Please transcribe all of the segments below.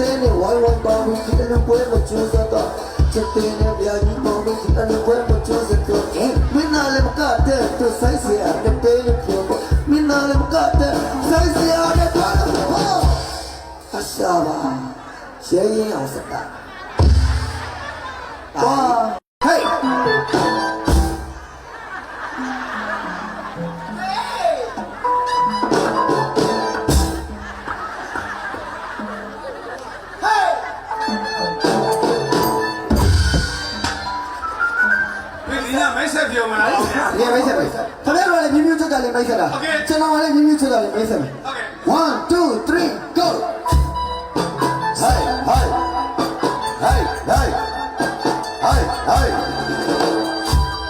ချစ်တဲ့နဲ့ဝိုင်းဝန်းပေါင်းပြီးဒီလိုပွဲမကျိုးစတော့ချစ်တဲ့နဲ့ဗျာကြီးပေါင်းပြီးဒီလိုပွဲမကျိုးစတော့မင်းနာလည်းမကတဲ့သူဆိုင်စရာတဲ့ပေးလို့ပြောမင်းနာလည်းမကတဲ့ဆိုင်စရာတဲ့ပါဟောအရှာပါရဲရင်အောင်စတာဝါဟေး တ်ကဲ့ဒီမိတ်ဆက်ပဲခင်ဗျားတို့လည်းမြင်းမြူးချက်တာလည်းမိတ်ဆက်တာကျွန်တော်ကလည်းမြင်းမြူးချက်တာလည်းမိတ်ဆက်မယ် One, two, three, go! Hey, hey, hey, hey, hey, hey.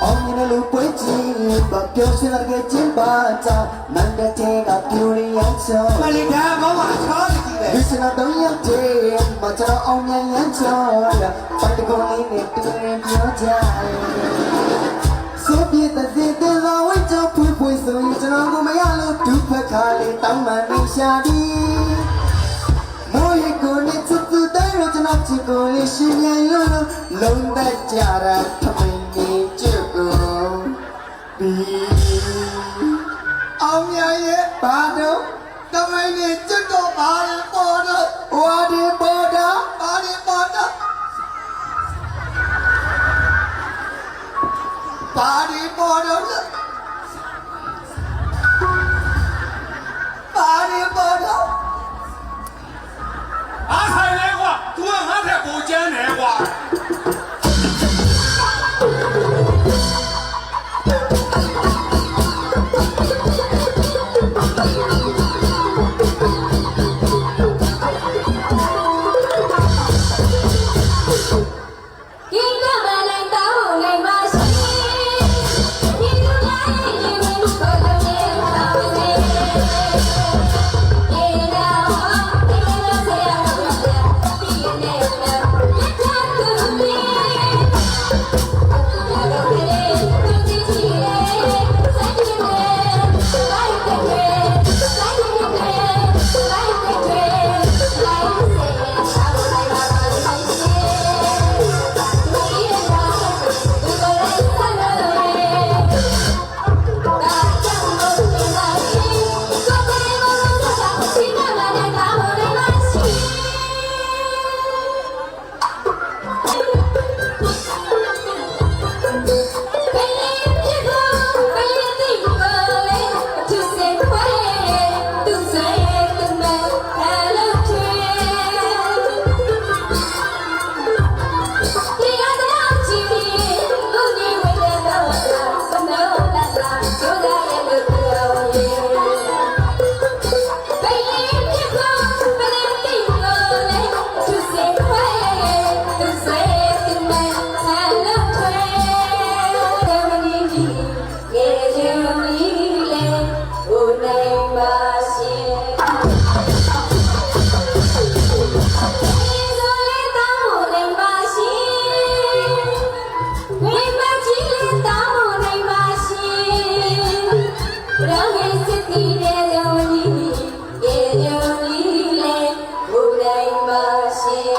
အောင်မြင်လို့ပွဲကြည့်ပါပြောစင်လာခဲ့ခြင်းပါကြောင့်မန္တတဲ့ကပြူရရချောမလီကာမောင်ကချောကြည့်ပဲဒီစနာတော့ရတဲ့မချတော့အောင်မြင်ရချောပတ်တကောင်းလေးနဲ့တူရင်ပြောကြ ဆိုရင်ကျွန်တော်ကမရလို့ဒုက္ခခါလေးတောင်းမှန်နေရှာဒီမိုးရီကိုနဲ့ချစ်သူတိုင်းတော့ကျွန်တော်ချစ်ကိုလေးရှင်မြန်လို့လုံးသက်ကြတာထမင်းနေချစ်ကိုဘီအောင်မြရဲ့ဘာတော့တမင်းနေချစ်တော့ဘာလဲပေါ်တော့ဝါ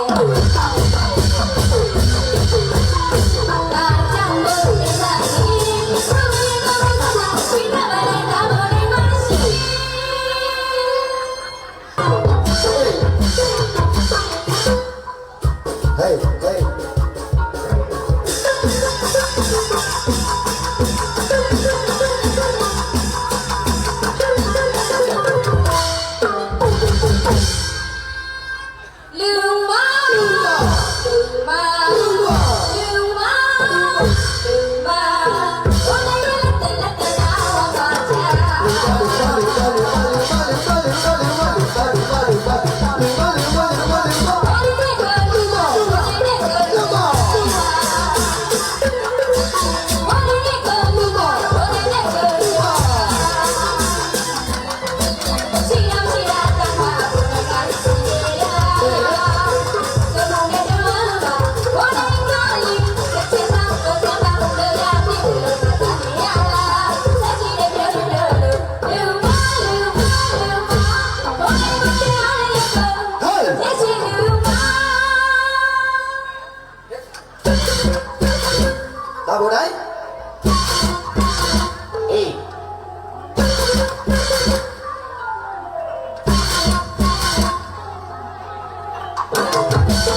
Oh, လူ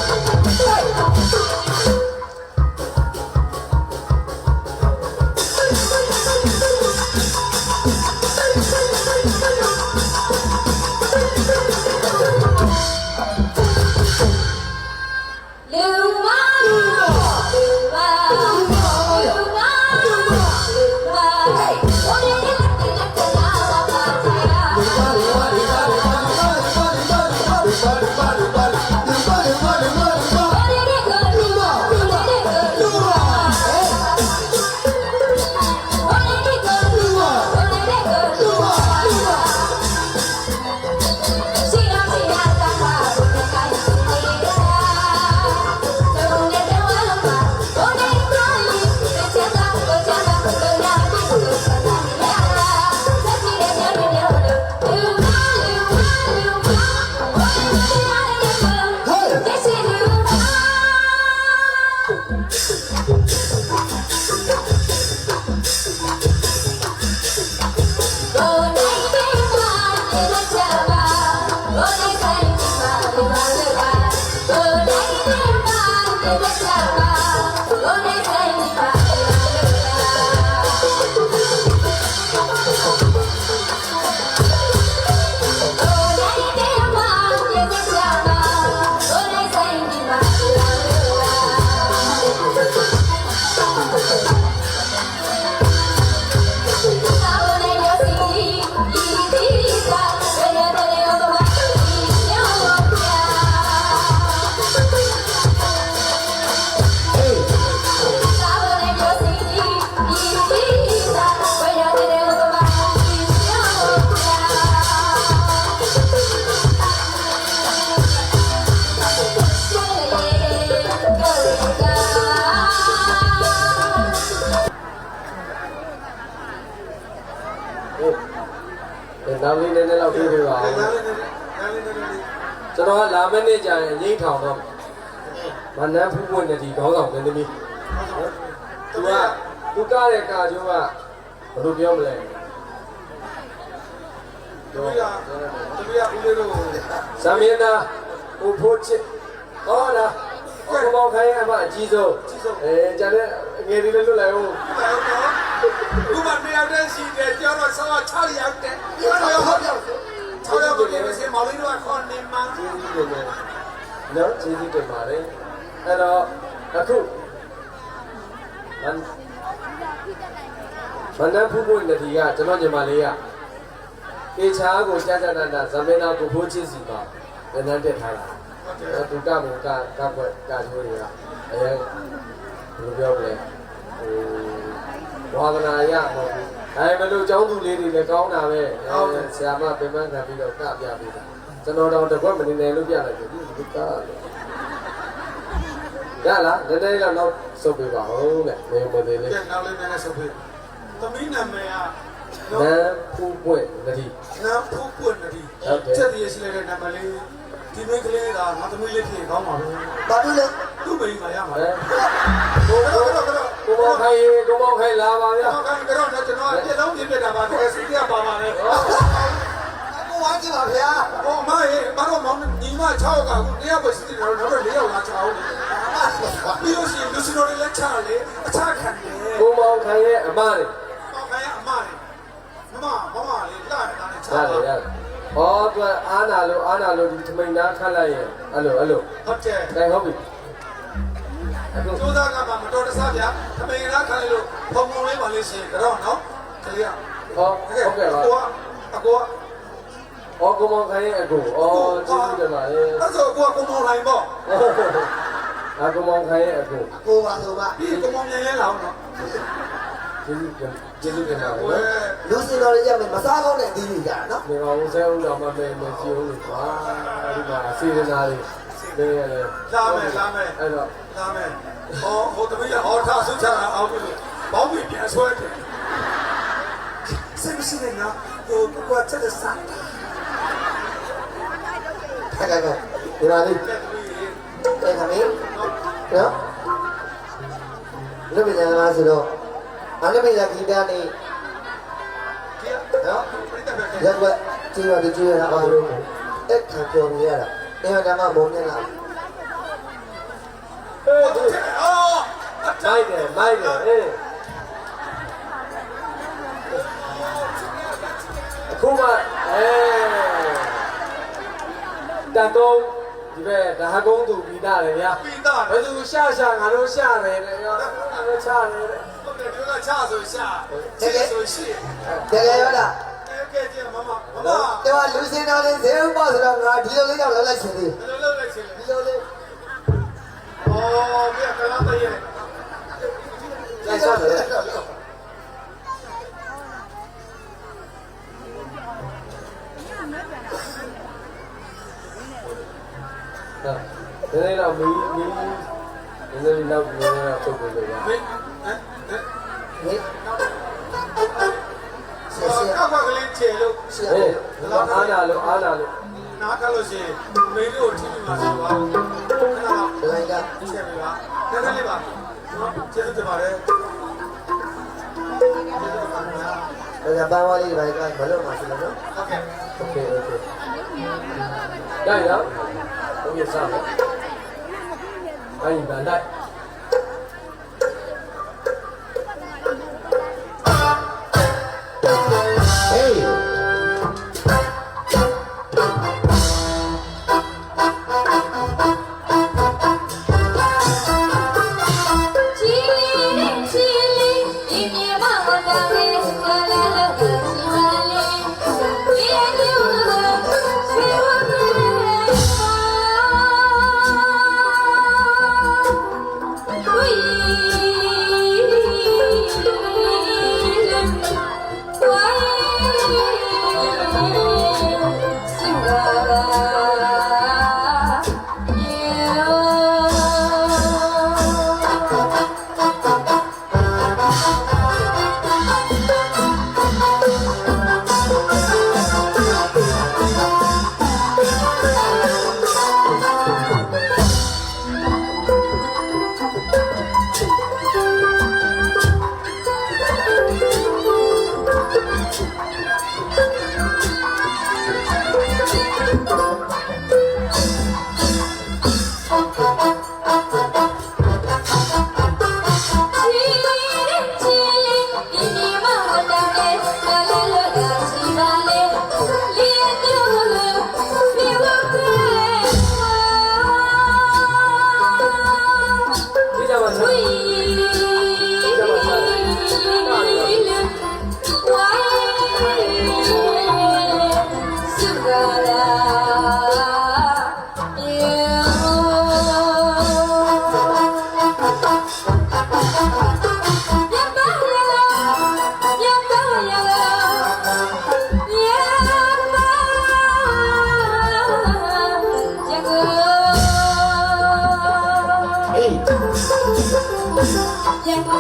နေ့ကျရင်ရိတ်ထောင်တော့မနန်းဖူးပွင့်တဲ့ဒီခေါင်းဆောင်တင်းသမီးသူကသူကတဲ့ကာကျိုးကဘယ်လိုပြောမလဲတပည့်ကတပည့်ကဦးလေးတို့ဇမင်းသားကိုဖိုးချစ်ဟောလားကိုမောင်ခိုင်းအမအကြီးဆုံးအဲကျန်တဲ့ငယ်လေးလေးလွတ်လိုက်ဦးခုမှနေရာတည်းရှိတယ်ကျောင်းတော့ဆောင်း6ရောက်တယ်6ရောက်ဟုတ်ရော က်6ရောက်ကိုလည်းစင်မောင်လေးတို့ကခေါ်နေမှကျေးဇူးတင်တယ်နော်ကျေးဇူးတင်ပါတယ်အဲ့တော့အခုမန်မနန်းဖူးပွင့်တဲ့ဒီကကျွန်တော်ညီမလေးကကေချာကိုကြာကြာနာနာဇမင်းသားကိုဖိုးချစ်စီပါနန်းနန်းတက်ထားတာအဲ့သူကမကကကွက်ကာချိုးတွေကအရင်ဘယ်လိုပြောမလဲဟိုဝါဒနာရမဟု တ်ဘူးအဲမလို့ចောင်းသူလေးတွေလည်းကောင်းတာပဲအဲဆရာမပြန်မှန်းခံပြီးတော့ကပြပေးတာကျွန်တော်တော့တကွက်မနေနိုင်လို့ပြလိုက်တယ်ဒီလူကရလားနည်းနည်းတော့နောက်ဆုပ်ပေးပါဦးတဲ့မေမသေးလေးကဲနောက်လေးနည်းနည်းဆုပ်ပေးသမီးနာမည်ကနန်းဖူးပွင့်တတိနာဖုတ်ပွင့်တည်းချက်တည်းရှိတဲ့နာမည်လေးဒီမိကလေးကငါသမီးလေးဖြစ်ကောင်းပါဘူးဘာလို့လဲသူ့မိန်းမရမှာအဲလေကိုကို ကိုတော့ကတော့ကိုမောင်ခိုင်ရေကိုမောင်ခိုင်လာပါဗျာတော့ကတော့ကျွန်တော်ပြည့်လုံးပြည့်ပြတာပါတကယ်စီးရပါပါလေကိုဝမ်းကြည့်ပါဗျာဟောမရေဘာလို့မောင်ညီမ6ကခုတယောက်ပဲစီးတယ်တော့တော့၄ယောက်လာချအောင်ပြီးလို့ရှိရင်လူစတော်တွေလက်ချလေအခြားခံတယ်ကိုမောင်ခိုင်ရဲ့အမတွေမောင်ခိုင်းအမလေးမမမမလေးလာတာနဲ့ချာရတယ်ရတယ်ဟောသူအာနာလို့အာနာလို့ဒီထမိန်သားခတ်လိုက်ရင်အဲ့လိုအဲ့လိုဟုတ်တယ်တိုင်ဟုတ်ပြီ အခုကျိုးသားကမှမတော်တဆဗျာခမင်လားခံလို့ဖုံဖုံလေးပါလေးရှင်ကတော့နော်ခလေးရဟောဟုတ်ကဲ့ပါကိုကအကိုကဟောကိုမောင်ခိုင်ရဲ့အကိုဩကျေးဇူးတင်ပါတယ်အဲ့ဆိုကိုကကိုမောင်လိုင်းပေါ့အာကိုမောင်ခိုင်ရဲ့အကိုကိုပါဆိုပါပြီးကိုမောင်မြန်ရဲလောင်းနော်ကျေးဇူးတင်ကျေးဇူးတင်ပါတကိုယ်လူစင်တော်လေးရမယ်မစားကောင်းတဲ့အသီးတွေကြတာနော်ဒီကောင်ဆဲဦးတော်မမဲမဲကြည့်ဦးလို့ပါဒီမှာစေရနာလေး နေရတယ်လာမယ်လာမယ်အဲ့တော့လာမယ်ဟောဟိုတမီးဟောထားဆုချတာအောင်ပြီဘောင်းပြီးပြန်ဆွဲတယ်စင်မရှိနဲ့နော်ကိုကချက်တဲ့စားတယ်ခက်ခက်ခက်ဒီမှာလေးတဲ့သမီးလေးတဲ့ခမင်းနော်လူပညာမှာဆိုတော့အလူပညာဂီတနေဒီကနော်ပြိတ္တပဲရက်ွက်ကြည့်ရတဲ့ကြည့်ရတာအားလုံးအဲ့ခံပြောနေရတာ အဲ့ဒါကမုံမျက်နှာဟေးဟေးအော်မိုက်တယ်မိုက်တယ်အေးအခုမှအဲတန်ကုန်းဒီဘက်ဒါကုန်းသူပြီးတာလေဗျာပြီးသားဘယ်သူရှာရှာငါတို့ရှာတယ်တဲ့ရောငါတို့ရှာတယ်တဲ့ဟုတ်တယ်ဒီကချဆိုရှာချစ်ဆိုရှိတကယ်ရောလားအဲ ကဲကြည့်မမမမဒီမှာလူစင်တော်လေးဇေဥပဆိုတော့ငါဒီလိုလေးတော့လောက်လိုက်ရှင်သေးဘယ်လိုလုပ်လိုက်ချင်လဲဒီလိုလေးအော်ပြကလာတည်းရဲ့လိုက်ရှာတယ်ဟုတ်ဒီနေ့တော့မီးမီးဒီနေ့တော့ဒီနေ့တော့ထုတ်လို့ရပါမင်းဟမ်ဟမ်ဟေး ဆရာဆရာကောက်ကလေးချေလို့ဆရာလေးလာအားလာလို့အားလာလို့နားကလို့ရှင်မင်းတို့ထိမိမှာဆိုပါခဏပါဘယ်လိုလဲဆရာလေးပါနည်းနည်းလေးပါကျေးဇူးတင်ပါတယ်ဒါကဘာဝလေးပဲကဘလို့မှရှိလို့နော်ဟုတ်ကဲ့ဟုတ်ကဲ့ဟုတ်ကဲ့ရရဘုရားစားပါအဲ့ဒါလိုက် ပြန်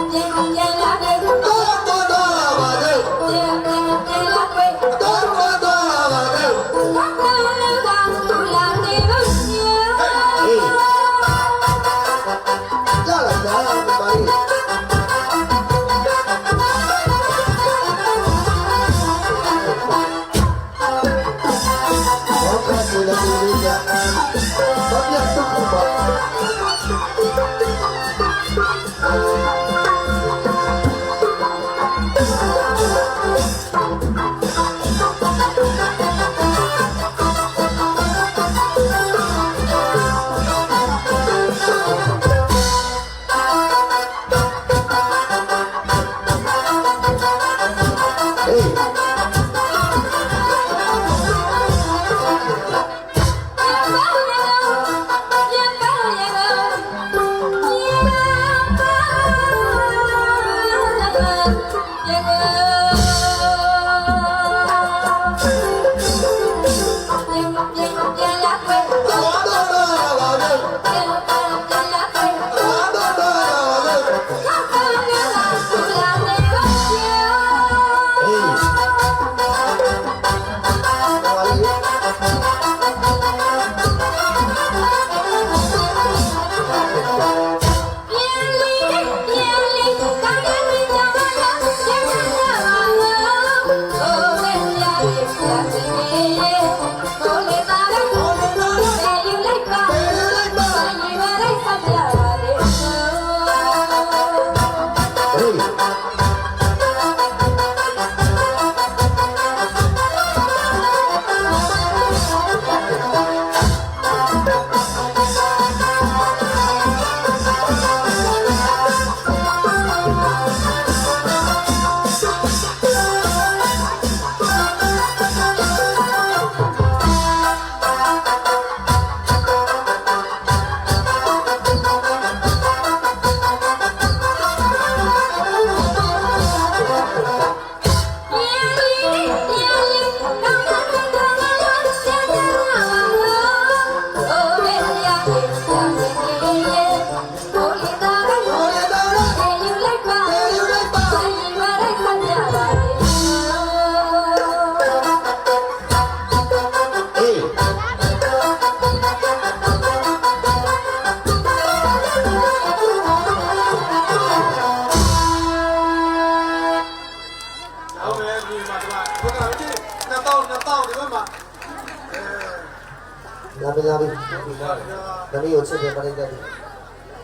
သမီးကိုချစ်တယ်ပရိသတ်တွေ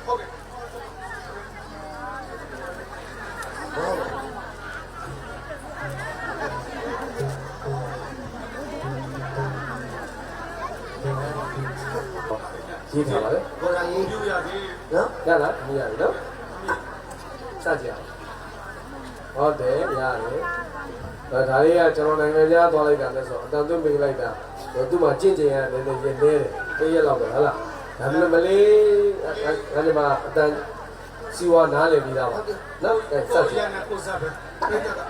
ဟုတ်ကဲ့ရေးထားပါလေဘောရာကြီးပြုရသေးနော်ရလားမရဘူးနော်စကြအောင်ဟုတ်တယ်ရတယ်ဒါဒါလေးကကျွန်တော်နိုင်ငံခြားသွားလိုက်တာလဲဆိုအတန်သွင်းပေးလိုက်တာ သူ့မှာကြင့်ကြင်ရနည်းနည်းရနေတယ်အေးရလောက်ပဲဟုတ်လားဒါပေမဲ့မလေးအဲ့ဒီမှာအတန်စီဝါနားလည်ပြီးသားပါနော်အဲစဆက်ကြရနဲ့ကိုစားပဲပြတ်တာ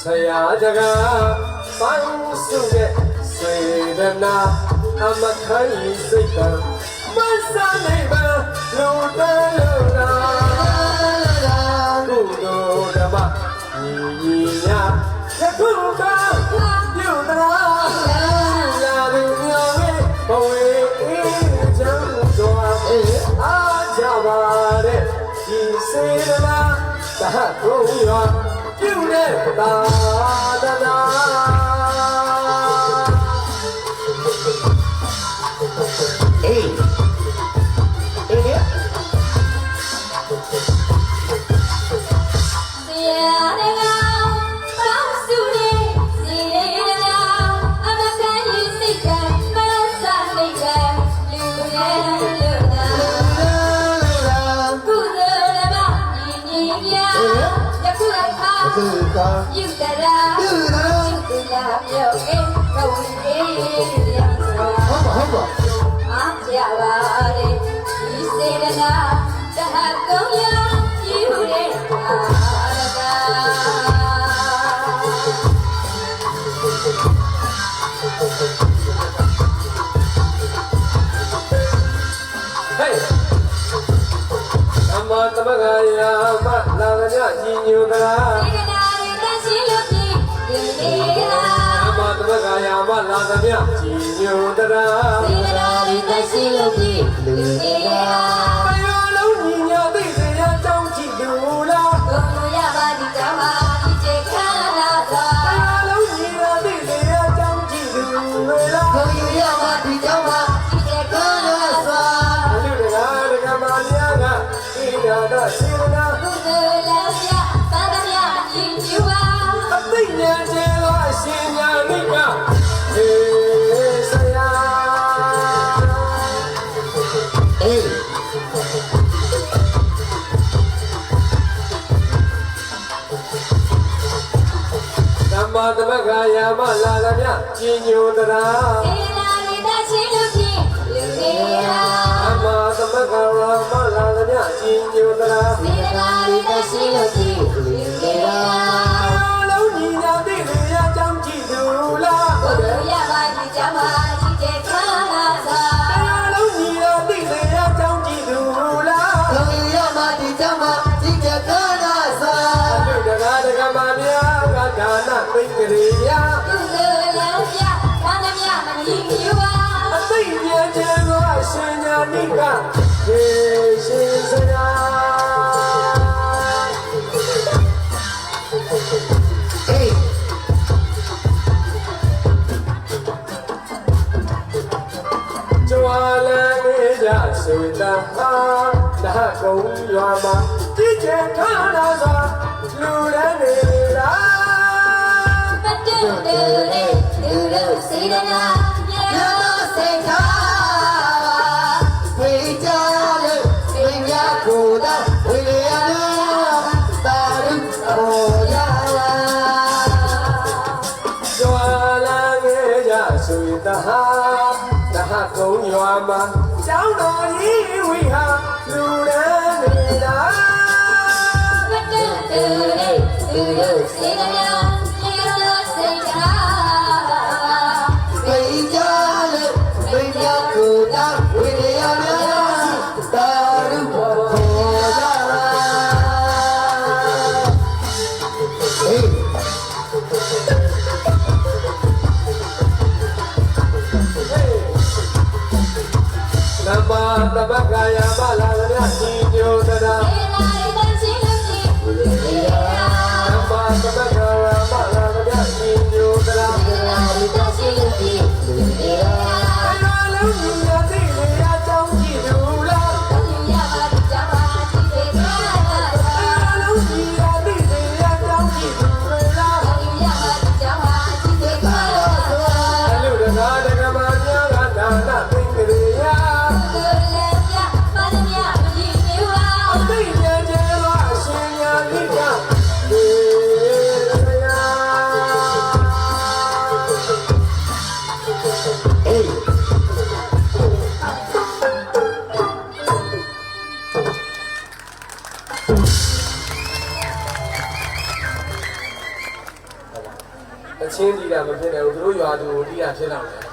ဆရာတကားပန်းစုတဲ့စေ ဒနာအမခိုင်းစိတ်ကမဆန်နေပါလူတလို့လားကုသိုလ်ဓမ္မညီညီညာယခုကပြုတလားလာသူမျိုးရဲ့ဘဝအေးချမ်းစွာအားကြပါတဲ့ဒီစေဒနာတဟကုန်ရောပြုတဲ့သာသနာ သမဂယာမလာကြညီညွတ်သလားစေတနာရတရှိလို့ပြီဒီနေ့လားအမ သမဂယာမလာကြညီညွတ်သလားစေတနာရတရှိလို့ပြီဒီနေ့လားဘယ်လိုလုံးညီညာသိစေရကြောင်းကြည့်သူလားဘုံရပါဒီကမှာဒီချေခါလာသာဘယ်လိုလုံးညီညာသိစေရကြောင်းကြည့်သူလားဘုံယူရပါဒီကြောင့်ပါ သမ္မာသမဂယာမလာကြညီညွတ်သလားစေနာရတရှိလို့ပြီလူကြီးလားအမသမဂရာမလာသမျှကြီးညိုသလားစေနာရတရှိလို့ပြီလူကြီးလားအလုံးညီညာသိလေရကြောင်းကြည့်သူလားဘုရားရပါဒီကမှာ ကဒါနသိင်္ဂရိယာကုသိုလ်လည်းပြသာသနာမညီညွတ်ပါအသိဉာဏ်ကျဲသောအရှင်ညာနိကယေရှင်စရာအေးကြွာလန်းနေကြစေတဟာဓာတ်ကုံရွာမှာကြည်ကျင်ခါနာစွာလူရန်နေလား ပတ္တုတေလူလူစေတနာမြေရတော်တစေတာဝေကြ န အချ